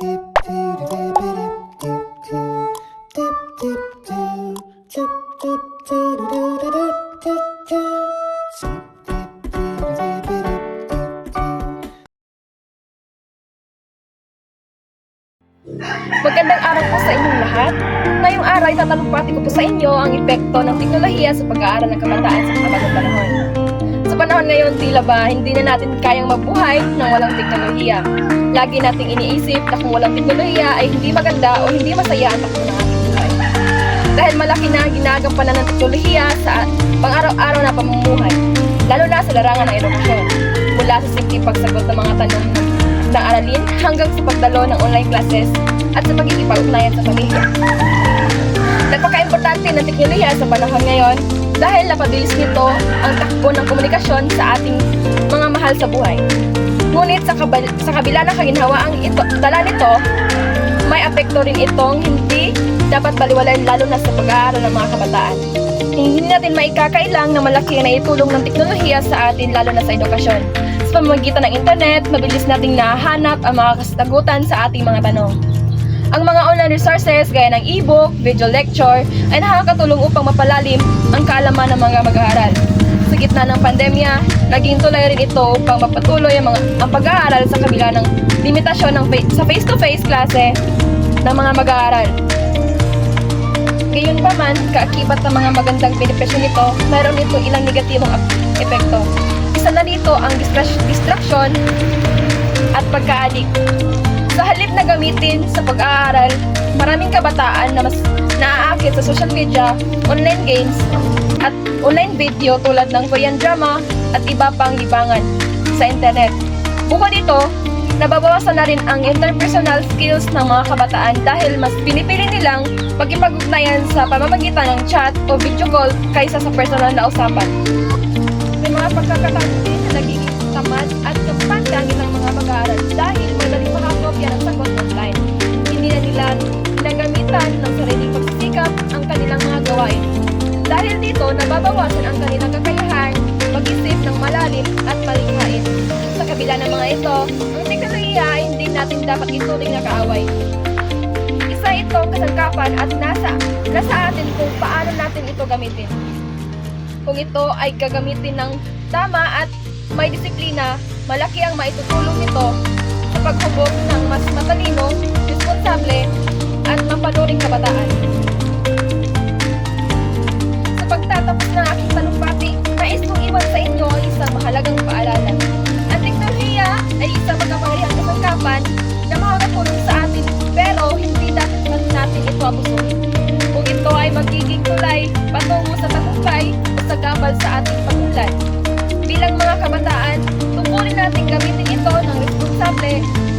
Magandang araw po sa inyong lahat. Ngayong araw ay tatalumpati ko po sa inyo ang epekto ng teknolohiya sa pag-aaral ng kabataan sa kabatang panahon. Panahon ngayon, tila ba hindi na natin kayang mabuhay nang walang teknolohiya. Lagi nating iniisip na kung walang teknolohiya ay hindi maganda o hindi masaya ang takbo ng ating buhay. Dahil malaki na ginagampanan ng teknolohiya sa pang-araw-araw na pamumuhay, lalo na sa larangan ng edukasyon. Mula sa simpleng pagsagot ng mga tanong ng aralin hanggang sa pagdalo ng online classes at sa pagkikipag-ugnayan sa pamilya. Napaka-importante ng teknolohiya sa panahon ngayon dahil napabilis nito ang takbo ng komunikasyon sa ating mga mahal sa buhay. Ngunit sa, kabal- sa kabila ng kaginhawaang ito, dala nito, may apekto rin itong hindi dapat baliwalain lalo na sa pag-aaral ng mga kabataan. Hindi natin maikakailang na malaki na itulong ng teknolohiya sa atin lalo na sa edukasyon. Sa pamamagitan ng internet, mabilis nating nahanap ang mga kasagutan sa ating mga tanong. Online resources gaya ng e-book, video lecture ay nakakatulong upang mapalalim ang kaalaman ng mga mag-aaral. Sa gitna ng pandemya, naging tulay rin ito upang mapatuloy ang, mga, ang pag-aaral sa kabila ng limitasyon ng sa face-to-face klase ng mga mag-aaral. Gayon pa kaakibat ng mga magandang benepisyo nito, mayroon nito ilang negatibong epekto. Isa na dito ang distra- distraction at pagkaadik. Sa halip na gamitin sa pag-aaral, maraming kabataan na mas naaakit sa social media, online games, at online video tulad ng Korean drama at iba pang libangan sa internet. Bukod dito, nababawasan na rin ang interpersonal skills ng mga kabataan dahil mas pinipili nilang magkipag-ugnayan sa pamamagitan ng chat o video call kaysa sa personal na usapan. Nababawasan ang kanilang kakayahan mag-isip ng malalim at malikhain. Sa kabila ng mga ito, ang teknolohiya ay hindi natin dapat ituring na kaaway. Isa itong kasangkapan at nasa, nasa atin kung paano natin ito gamitin. Kung ito ay gagamitin ng tama at may disiplina, malaki ang maitutulong nito sa paghubog ng mas matalino, responsable, at mapanuring kabataan. Pagtatapos ng aking talumpati, nais kong iwan sa inyo ang isang mahalagang paalala. Ang teknolohiya ay isang makapangyarihang kasangkapan na makakatulong sa atin pero hindi dapat man natin ito abusuhin. Kung ito ay magiging tulay patungo sa tagumpay o sa gabal sa ating pag-unlad. Bilang mga kabataan, tungkulin natin gamitin ito ng responsable